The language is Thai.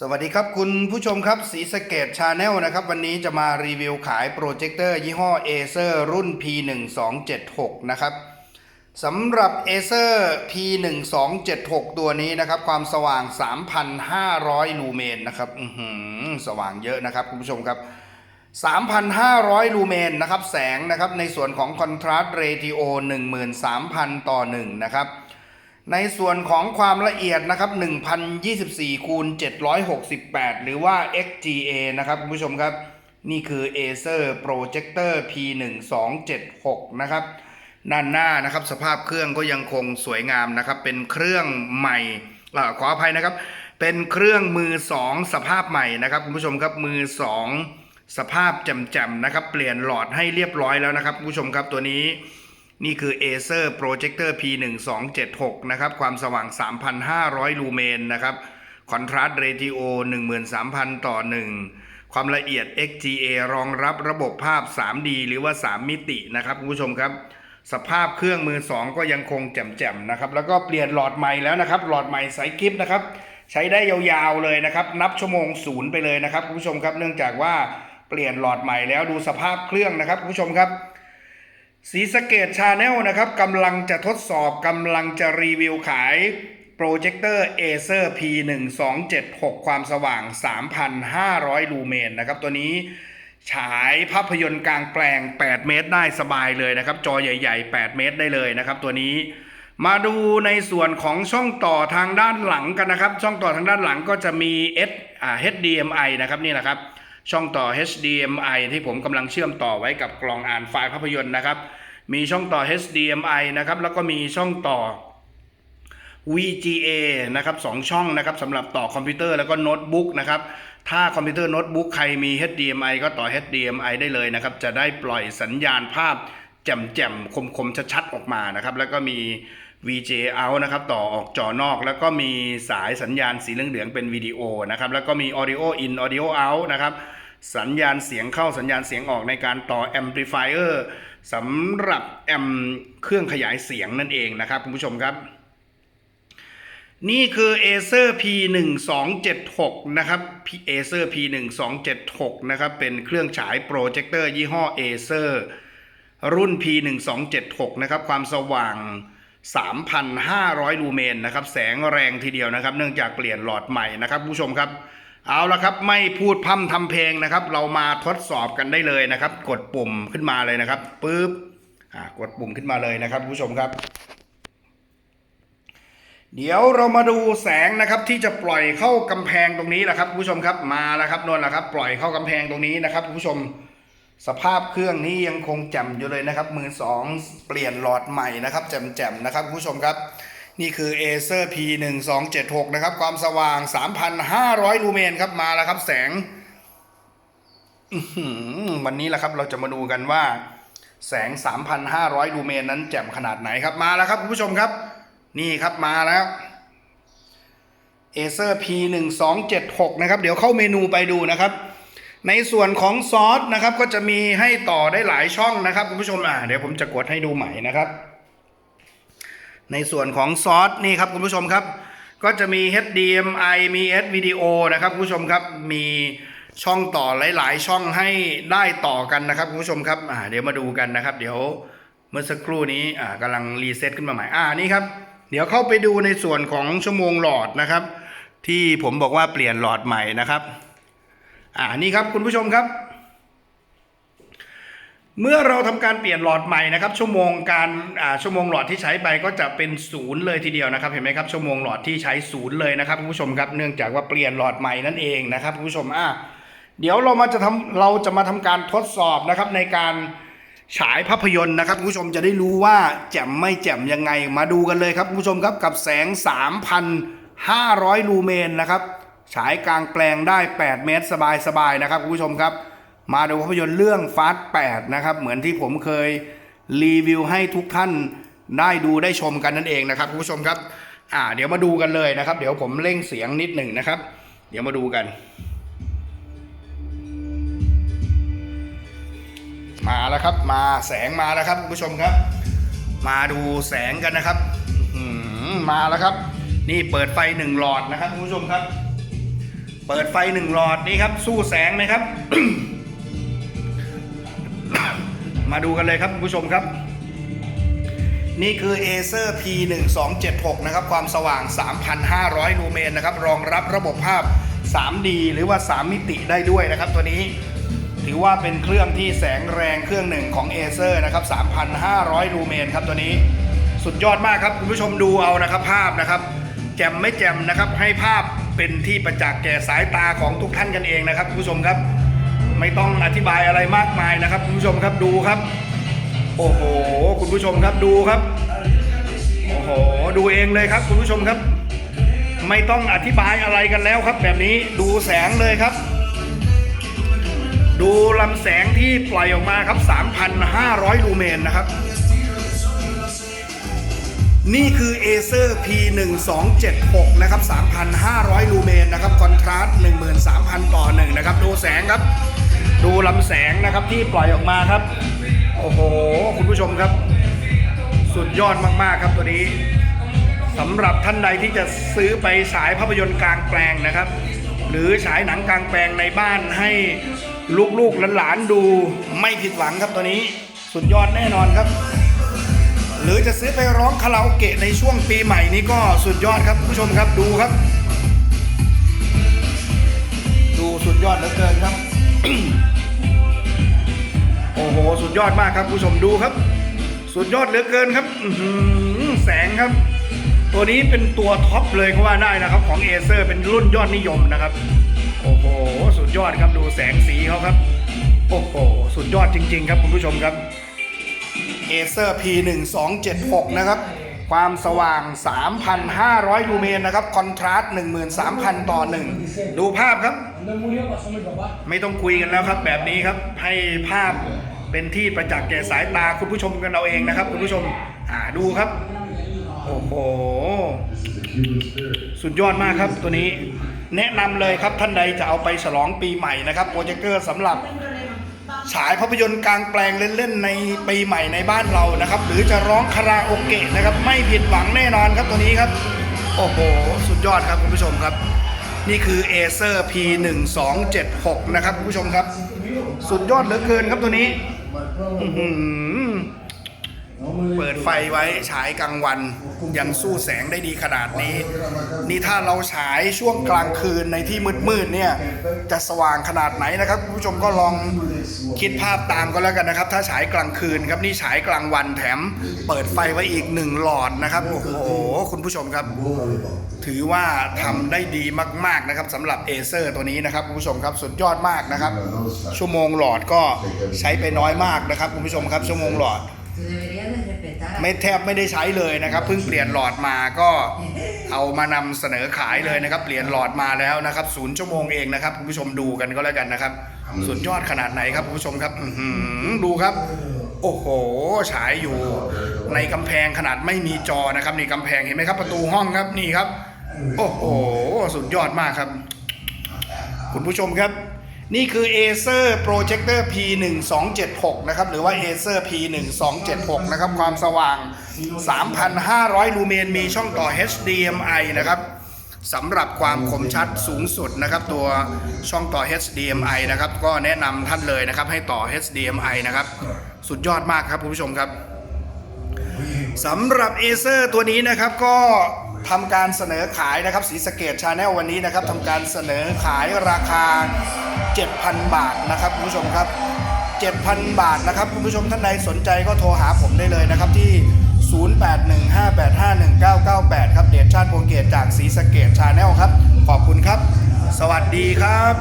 สวัสดีครับคุณผู้ชมครับสีสเกตชาแนลนะครับ วันนี้จะมารีวิวขายโปรเจคเตอร์ยี่ห้อ Acer รุ่น P1276 นะครับสำหรับ Acer P1276 ตัวนี้นะครับ ความสว่าง 3,500 ลูเมนนะครับอื้อหือสว่างเยอะนะครับคุณผู้ชมครับ 3,500 ลูเมนนะครับ แสงนะครับในส่วนของ Contrast Ratio 13,000 ต่อ 1 นะครับ ในส่วนของความละเอียดนะครับ1024คูณ768 หรือว่า XGA นะครับคุณผู้ชมครับ นี่คือ Acer Projector P1276 นะครับ ด้านหน้านะครับสภาพเครื่องก็ยังคงสวยงามนะครับ เป็นเครื่องใหม่อขออภัยนะครับ เป็นเครื่องมือ 2 สภาพใหม่นะครับคุณผู้ชมครับมือ 2 สภาพแจ่มๆนะครับ เปลี่ยนหลอดให้เรียบร้อยแล้วนะครับคุณผู้ชมครับตัวนี้ นี่คือ Acer Projector P1276 นะครับ ความสว่าง 3,500 ลูเมนนะครับ Contrast Ratio 13,000 ต่อ 1 ความละเอียด XGA รองรับระบบภาพ 3D หรือว่า 3 มิตินะครับคุณผู้ชมครับ สภาพเครื่องมือ 2 ก็ยังคงแจ่มๆนะครับ แล้วก็เปลี่ยนหลอดใหม่แล้วนะครับ หลอดใหม่สายกิฟนะครับ ใช้ได้ยาวๆเลยนะครับ นับชั่วโมงศูนย์ไปเลยนะครับคุณผู้ชมครับ เนื่องจากว่าเปลี่ยนหลอดใหม่แล้วดูสภาพเครื่องนะครับคุณผู้ชมครับ สีสเกตชาแนลนะครับกำลังจะทดสอบกำลังจะรีวิวขายโปรเจคเตอร์ Acer P1276 ความสว่าง 3,500 ลูเมนนะครับตัวนี้ฉายภาพยนตร์กลางแปลง 8 เมตรได้สบายเลยนะครับ จอใหญ่ๆ 8 เมตรได้เลยนะครับ ตัวนี้มาดูในส่วนของช่องต่อทางด้านหลังกันนะครับ ช่องต่อทางด้านหลังก็จะมี S อ่า HDMI นะครับนี่แหละครับ ช่องต่อ HDMI ที่ผมกำลังเชื่อมต่อไว้กับกล่องอ่านไฟล์ภาพยนตร์นะครับ มีช่องต่อ HDMI นะครับแล้วก็มีช่องต่อ VGA นะครับสองช่องนะครับสำหรับต่อคอมพิวเตอร์แล้วก็โน้ตบุ๊กนะครับถ้าคอมพิวเตอร์โน้ตบุ๊กใครมี HDMI ก็ต่อ HDMI ได้เลยนะครับ จะได้ปล่อยสัญญาณภาพแจ่มๆ คมๆ ชัดๆ ออกมานะครับ แล้วก็มี VGA out นะครับ ต่อออกจอนอก แล้วก็มีสายสัญญาณสีเหลืองๆ เป็นวิดีโอนะครับ แล้วก็มี Audio in Audio out นะครับ สัญญาณเสียงเข้าสัญญาณเสียงออกในการต่อ amplifier สำหรับแอมเครื่องขยายเสียงนั่นเองนะครับคุณผู้ชมครับ นี่คือ Acer P1276 นะครับ Acer P1276 นะครับ เป็นเครื่องฉายโปรเจคเตอร์ยี่ห้อ Acer รุ่น P1276 นะครับ ความสว่าง 3,500 ลูเมนนะครับ แสงแรงทีเดียวนะครับ เนื่องจากเปลี่ยนหลอดใหม่นะครับผู้ชมครับ เอาละครับไม่พูดพร่ำทำเพลงนะครับ เรามาทดสอบกันได้เลยนะครับ กดปุ่มขึ้นมาเลยนะครับปึ๊บอ่ากดปุ่มขึ้นมาเลยนะครับผู้ชมครับ เดี๋ยวเรามาดูแสงนะครับที่จะปล่อยเข้ากำแพงตรงนี้แหละครับผู้ชมครับมาแล้วครับนวลแล้วครับ ปล่อยเข้ากำแพงตรงนี้นะครับผู้ชมสภาพเครื่องนี้ยังคงแจ่มอยู่เลยนะครับมือสองเปลี่ยนหลอดใหม่นะครับแจ่มๆนะครับผู้ชมครับ นี่คือ Acer P1276 นะครับ ความสว่าง 3,500 ลูเมนครับมาแล้วครับแสงวันนี้แหละครับเราจะมาดูกันว่า แสง 3,500 ลูเมนนั้นแจ่มขนาดไหนครับมาแล้วครับคุณผู้ชมครับ นี่ครับมาแล้ว Acer P1276 นะครับ เดี๋ยวเข้าเมนูไปดูนะครับ ในส่วนของซอสนะครับ ก็จะมีให้ต่อได้หลายช่องนะครับคุณผู้ชมอ่าเดี๋ยวผมจะกดให้ดูใหม่นะครับ ในส่วนของซอสนี่ครับคุณผู้ชมครับ ก็จะมี HDMI มี S Video นะครับคุณผู้ชมครับมีช่องต่อหลาย ๆ ช่องให้ได้ต่อกันนะครับคุณผู้ชมครับเดี๋ยวมาดูกันนะครับ เดี๋ยวเมื่อสักครู่นี้กำลังรีเซ็ตขึ้นมาใหม่อ่านี่ครับเดี๋ยวเข้าไปดูในส่วนของชั่วโมงหลอดนะครับ ที่ผมบอกว่าเปลี่ยนหลอดใหม่นะครับ อ่านี่ครับคุณผู้ชมครับ เมื่อเราทำการเปลี่ยนหลอดใหม่นะครับ ชั่วโมงการชั่วโมงหลอดที่ใช้ไปก็จะเป็นศูนย์เลยทีเดียวนะครับ เห็นไหมครับชั่วโมงหลอดที่ใช้ศูนย์เลยนะครับคุณผู้ชมครับเนื่องจากว่าเปลี่ยนหลอดใหม่นั่นเองนะครับคุณผู้ชมอะเดี๋ยวเรามาจะทำเราจะมาทำการทดสอบนะครับในการฉายภาพยนตร์นะครับคุณผู้ชมจะได้รู้ว่าแจ่มไม่แจ่มยังไงมาดูกันเลยครับคุณผู้ชมครับกับแสง 3,500 ลูเมนนะครับฉายกลางแปลงได้ 8 เมตรสบายๆนะครับคุณผู้ชมครับ มาดูภาพยนตร์เรื่องฟาส8นะครับ เหมือนที่ผมเคยรีวิวให้ทุกท่านได้ดูได้ชมกันนั่นเองนะครับคุณผู้ชมครับอ่าเดี๋ยวมาดูกันเลยนะครับ เดี๋ยวผมเร่งเสียงนิดหนึ่งนะครับ เดี๋ยวมาดูกัน มาแล้วครับ มาแสงมาแล้วครับคุณผู้ชมครับ มาดูแสงกันนะครับมาแล้วครับ นี่เปิดไฟหนึ่งหลอดนะครับคุณผู้ชมครับ เปิดไฟหนึ่งหลอดนี่ครับ สู้แสงไหมครับ มาดูกันเลยครับคุณผู้ชมครับ นี่คือ Acer P1276 นะครับ ความสว่าง 3,500 ลูเมนนะครับ รองรับระบบภาพ 3D หรือว่า 3 มิติได้ด้วยนะครับ ตัวนี้ถือว่าเป็นเครื่องที่แสงแรงเครื่องหนึ่งของ Acer นะครับ 3,500 ลูเมนครับตัวนี้สุดยอดมากครับคุณผู้ชมดูเอานะครับภาพนะครับ แจมไม่แจมนะครับให้ภาพเป็นที่ประจักษ์แก่สายตาของทุกท่านกันเองนะครับคุณผู้ชมครับ ไม่ต้องอธิบายอะไรมากมายนะครับคุณผู้ชมครับดูครับ โอ้โห คุณผู้ชมครับดูครับ โอ้โห ดูเองเลยครับ คุณผู้ชมครับ ไม่ต้องอธิบายอะไรกันแล้วครับ แบบนี้ดูแสงเลยครับ ดูลำแสงที่ปล่อยออกมาครับ 3,500 ลูเมนนะครับนี่คือ Acer P1276 นะครับ 3,500 ลูเมนนะครับ คอนทราสต์13,000 ต่อ 1 นะครับ ดูแสงครับ ดูลำแสงนะครับที่ปล่อยออกมาครับ โอ้โห คุณผู้ชมครับ สุดยอดมากๆครับตัวนี้สำหรับท่านใดที่จะซื้อไปฉายภาพยนตร์กลางแปลงนะครับ หรือฉายหนังกลางแปลงในบ้านให้ลูกๆหลานๆดูไม่ผิดหวังครับตัวนี้สุดยอดแน่นอนครับ หรือจะซื้อไปร้องคาราโอเกะในช่วงปีใหม่นี้ก็สุดยอดครับผู้ชมครับดูครับ ดูสุดยอดเหลือเกินครับ โอ้โห สุดยอดมากครับผู้ชมดูครับ สุดยอดเหลือเกินครับแสงครับ ตัวนี้เป็นตัวท็อปเลยก็ว่าได้นะครับ ของเอเซอร์เป็นรุ่นยอดนิยมนะครับ โอ้โห สุดยอดครับดูแสงสีเขาครับ โอ้โห สุดยอดจริง ๆ ครับคุณผู้ชมครับ Acer P1276 นะครับ ความสว่าง 3,500 ลูเมนนะครับ คอนทราสต์13,000 ต่อ 1 ดูภาพครับ ไม่ต้องคุยกันแล้วครับ แบบนี้ครับ ให้ภาพเป็นที่ประจักษ์แก่สายตาคุณผู้ชมกันเอาเองนะครับ คุณผู้ชมอ่าดูครับ โอ้โห สุดยอดมากครับตัวนี้ แนะนำเลยครับท่านใดจะเอาไปฉลองปีใหม่นะครับโปรเจคเตอร์สำหรับ ฉายภาพยนตร์กลางแปลงเล่นๆในปีใหม่ในบ้านเรานะครับ หรือจะร้องคาราโอเกะนะครับ ไม่ผิดหวังแน่นอนครับตัวนี้ครับ โอ้โห สุดยอดครับคุณผู้ชมครับ นี่คือ Acer P1276 นะครับคุณผู้ชมครับ สุดยอดเหลือเกินครับตัวนี้อื เปิดไฟไว้ฉายกลางวันยังสู้แสงได้ดีขนาดนี้ นี่ถ้าเราฉายช่วงกลางคืนในที่มืดๆเนี่ยจะสว่างขนาดไหนนะครับคุณผู้ชมก็ลองคิดภาพตามก็แล้วกันนะครับ ถ้าฉายกลางคืนครับนี่ฉายกลางวันแถม เปิดไฟไว้อีกหนึ่งหลอดนะครับโอ้โหคุณผู้ชมครับ ถือว่าทำได้ดีมากๆนะครับสำหรับเอเซอร์ตัวนี้นะครับคุณผู้ชมครับสุดยอดมากนะครับ ชั่วโมงหลอดก็ใช้ไปน้อยมากนะครับคุณผู้ชมครับชั่วโมงหลอด Tú deberías de respetar. ไม่แทบไม่ได้ใช้เลยนะครับเพิ่งเปลี่ยนหลอดมาก็เอามานำเสนอขายเลยนะครับ เปลี่ยนหลอดมาแล้วนะครับศูนย์ชั่วโมงเองนะครับคุณผู้ชมดูกันก็แล้วกันนะครับ สุดยอดขนาดไหนครับคุณผู้ชมครับอื้อหือดูครับ โอ้โหฉายอยู่ในกำแพงขนาดไม่มีจอนะครับนี่กำแพงเห็นไหมครับประตูห้องครับนี่ครับ โอ้โห สุดยอดมากครับ คุณผู้ชมครับ นี่คือ Acer Projector P1276 นะครับ หรือว่า Acer P1276 นะครับ ความสว่าง 3,500 ลูเมน มีช่องต่อ HDMI นะครับสำหรับความคมชัดสูงสุดนะครับ ตัวช่องต่อ HDMI นะครับ ก็แนะนำท่านเลยนะครับ ให้ต่อ HDMI นะครับ สุดยอดมากครับคุณผู้ชมครับสำหรับ Acer ตัวนี้นะครับก็ทำการเสนอขายนะครับสีสเกตชาแนลวันนี้นะครับทำการเสนอขายราคา 7,000 บาทนะครับคุณผู้ชมครับ 7,000 บาทนะครับคุณผู้ชมท่านใดสนใจก็โทรหาผมได้เลยนะครับที่ 0815851998 ครับเดชชาติพวงเกตจากสีสะเกตชาแนลครับ ขอบคุณครับ สวัสดีครับ